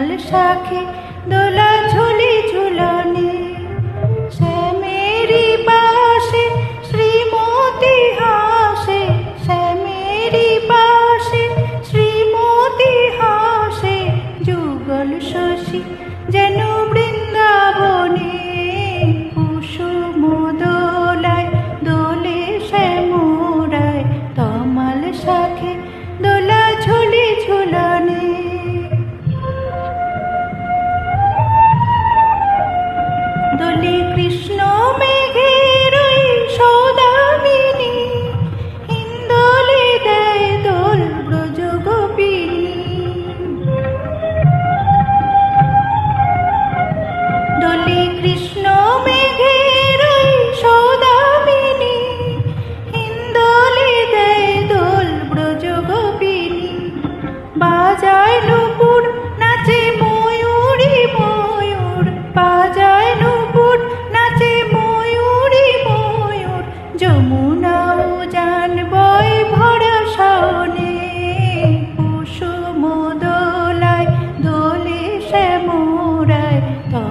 শ্যামল শাখে দোলা ঝুলি ঝুলনে। শ্যামেরি পাশে শ্রীমতি হাসে শ্যামেরি পাশে শ্রীমতি হাসে। যুগল শশী যেন বৃন্দাবনে, কুসুম দোলায় দোলে শ্যামরায়, তমাল শাখে দোলা ঝুলি ঝুলা Bye.